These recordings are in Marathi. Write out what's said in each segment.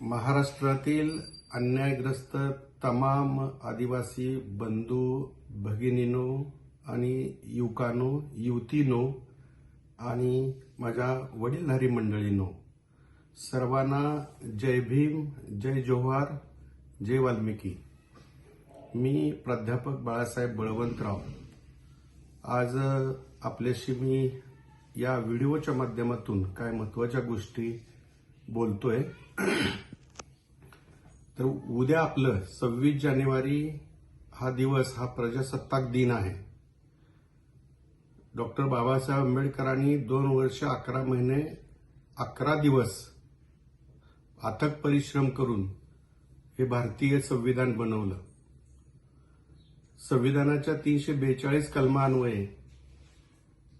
महाराष्ट्रातील अन्यायग्रस्त तमाम आदिवासी बंधू भगिनीनो आणि युवकानो युवतीनो आणि माझ्या वडीलधारी मंडळीनो सर्वांना जय भीम जय जोहार जय वाल्मिकी. मी प्राध्यापक बाळासाहेब बळवंतराव. आज आपल्याशी मी या व्हिडिओच्या माध्यमातून काय महत्त्वाच्या गोष्टी बोलतोय तर उद्या आपलं सव्वीस जानेवारी हा दिवस हा प्रजासत्ताक दिन आहे. डॉक्टर बाबासाहेब आंबेडकरांनी दोन वर्ष अकरा महिने अकरा दिवस अथक परिश्रम करून हे भारतीय संविधान बनवलं. संविधानाच्या तीनशे बेचाळीस कलमान्वये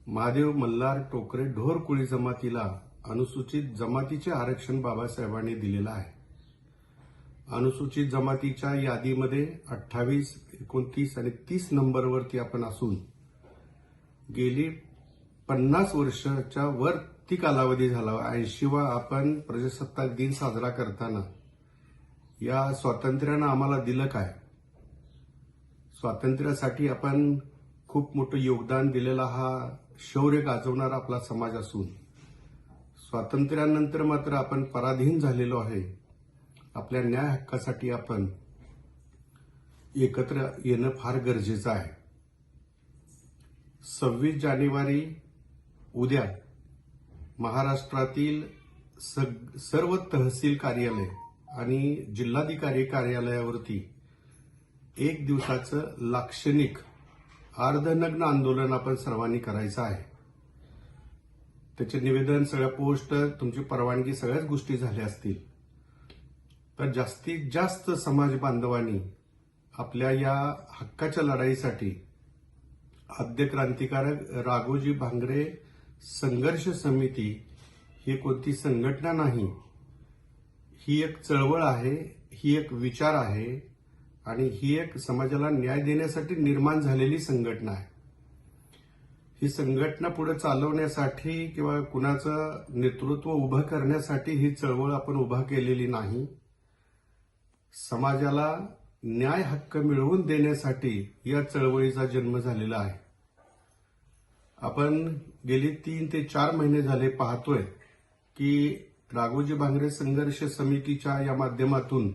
महादेव मल्हार टोकरे ढोर कुळी जमातीला अनुसूचित जमातीचे आरक्षण बाबासाहेबांनी दिलेलं आहे. अनुसूचित जमातीच्या यादीमध्ये अठ्ठावीस एकोणतीस आणि तीस नंबरवरती आपण असून गेली पन्नास वर्षाच्या वर ती कालावधी झाला. ऐंशीवा आपण प्रजासत्ताक दिन साजरा करताना या स्वातंत्र्यानं आम्हाला दिलं काय? स्वातंत्र्यासाठी आपण खूप मोठं योगदान दिलेला हा शौर्य गाजवणारा आपला समाज असून स्वातंत्र्यानंतर मात्र आपण पराधीन झालेलो आहे. आपल्या न्याय हक्कासाठी आपण एकत्र येणं फार गरजेचं आहे. सव्वीस जानेवारी उद्या महाराष्ट्रातील सग- सर्व तहसील कार्यालय आणि जिल्हाधिकारी कार्यालयावरती एक दिवसाचं लाक्षणिक अर्धनग्न आंदोलन आपण सर्वांनी करायचं आहे. त्याचे निवेदन सगळ्या पोस्ट तुमची परवानगी सगळ्याच गोष्टी झाल्या असतील. तर जास्तीत जास्त समाज बांधवांनी आपल्या या हक्काच्या लढाईसाठी आद्य क्रांतिकारक राघोजी भांगरे संघर्ष समिती ही कोणती संघटना नाही ही एक चळवळ आहे ही एक विचार आहे आणि ही एक समाजाला न्याय देण्यासाठी निर्माण झालेली संघटना आहे. ही संघटना पुढे चालवण्यासाठी किंवा कुणाचं नेतृत्व उभं करण्यासाठी ही चळवळ आपण उभा केलेली नाही. समाजाला न्याय हक्क मिळवून देण्यासाठी या चळवळीचा जन्म झालेला आहे. आपण गेली तीन ते चार महिने झाले पाहतोय की राघोजी भांगरे संघर्ष समितीच्या या माध्यमातून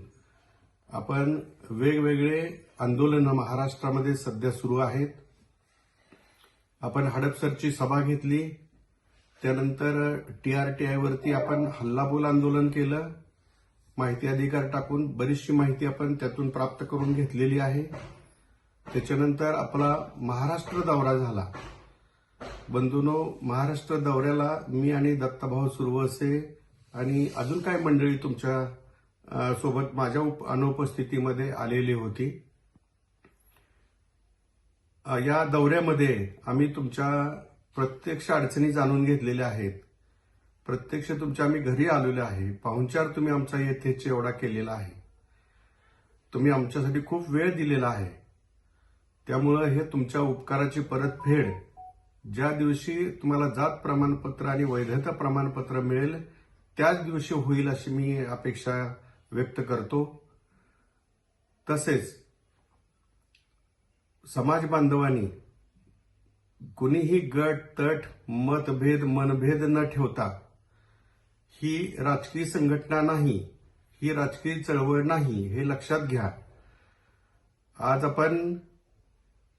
आपण वेगवेगळे आंदोलनं महाराष्ट्रामध्ये सध्या सुरू आहेत. आपण हडपसरची सभा घेतली. त्यानंतर टीआरटीआयवरती आपण हल्लाबोल आंदोलन केलं. माहिती अधिकार टाकून बरीचशी माहिती आपण त्यातून प्राप्त करून घेतलेली आहे. त्याच्यानंतर आपला महाराष्ट्र दौरा झाला. बंधूनो महाराष्ट्र दौऱ्याला मी आणि दत्ताभाऊ सुरवसे आणि अजून काय मंडळी तुमच्यासोबत माझ्या उप- अनुपस्थितीमध्ये आलेली होती. या दौऱ्यामध्ये आम्ही तुमच्या प्रत्यक्ष अडचणी जाणून घेतलेल्या आहेत. प्रत्यक्ष तुमच्या आम्ही घरी आलेलो आहे. पाहुणचार तुम्ही आमचा येथेच एवढा केलेला आहे. तुम्ही आमच्यासाठी खूप वेळ दिलेला आहे. त्यामुळं हे तुमच्या उपकाराची परतफेड ज्या दिवशी तुम्हाला जात प्रमाणपत्र आणि वैधता प्रमाणपत्र मिळेल त्याच दिवशी होईल अशी मी अपेक्षा व्यक्त करतो. तसेच समाज बांधवांनी कुणीही गट तट मतभेद मनभेद न ठेवता ही राजकीय संघटना नाही ही राजकीय चळवळ नाही हे लक्षात घ्या. आज आपण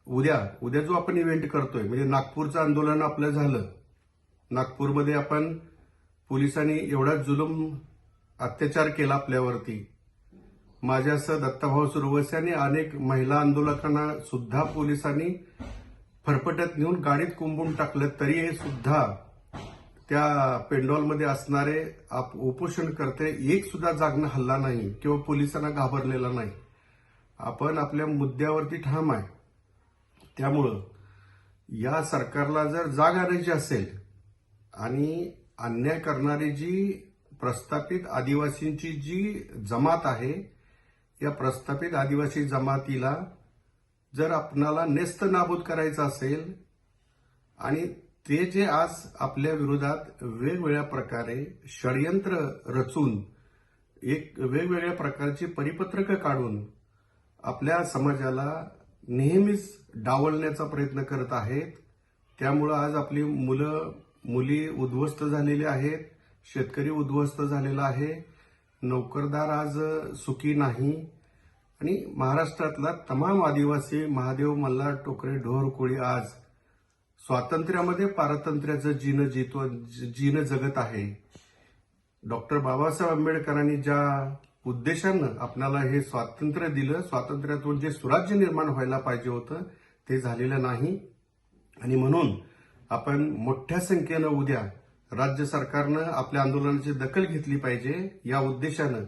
उद्या उद्या जो आपण इव्हेंट करतोय म्हणजे नागपूरचं आंदोलन आपलं झालं. नागपूरमध्ये आपण पोलिसांनी एवढा जुलूम अत्याचार केला आपल्यावरती. माझ्यासह दत्ताभाऊ सुरवसे आणि अनेक महिला आंदोलकांना सुद्धा पोलिसांनी फरफटत नेऊन गाडीत कुंबून टाकलं तरी हे सुद्धा त्या पेंडॉलमध्ये असणारे आप- उपोषण करते एक सुद्धा जागणं हल्ला नाही किंवा पोलिसांना घाबरलेला नाही. आपण आपल्या मुद्द्यावरती ठाम आहे. त्यामुळं या सरकारला जर जाग आणायची असेल आणि अन्याय करणारी जी प्रस्थापित आदिवासींची जी जमात आहे या प्रस्थापित आदिवासी जमातीला जर आपणाला नेस्त नाबूद करायचं असेल आणि ते जे आज आपल्या विरोधात वेगवेगळ्या प्रकारे षडयंत्र रचून एक वेगवेगळ्या प्रकारची परिपत्रकं काढून आपल्या समाजाला नेहमीच डावलण्याचा प्रयत्न करत आहेत. त्यामुळं आज आपली मुलं मुली उद्ध्वस्त झालेली आहेत शेतकरी उद्ध्वस्त झालेला आहे. नोकरदार आज सुखी नाही. आणि महाराष्ट्रातला तमाम आदिवासी महादेव मल्हार टोकरे ढोर कोळी आज स्वातंत्र्यामध्ये पारतंत्र्याचं जीन जितो जीन जगत आहे. डॉक्टर बाबासाहेब आंबेडकरांनी ज्या उद्देशानं आपल्याला हे स्वातंत्र्य दिलं स्वातंत्र्यातून जे स्वराज्य निर्माण व्हायला पाहिजे होतं ते झालेलं नाही. आणि म्हणून आपण मोठ्या संख्येनं उद्या राज्य सरकारनं आपल्या आंदोलनाची दखल घेतली पाहिजे. या उद्देशानं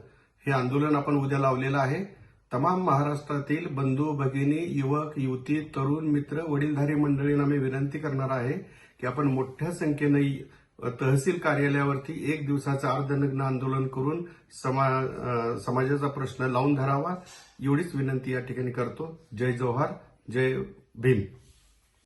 हे आंदोलन आपण उद्या लावलेलं आहे. तमाम महाराष्ट्रातील बंधू भगिनी युवक युवती तरुण मित्र वडीलधारी मंडळींना मी विनंती करणार आहे की आपण मोठ्या संख्येनं तहसील कार्यालयावरती एक दिवसाचं अर्धनग्न आंदोलन करून समा समाजाचा प्रश्न लावून धरावा एवढीच विनंती या ठिकाणी करतो. जय जोहार जय भीम.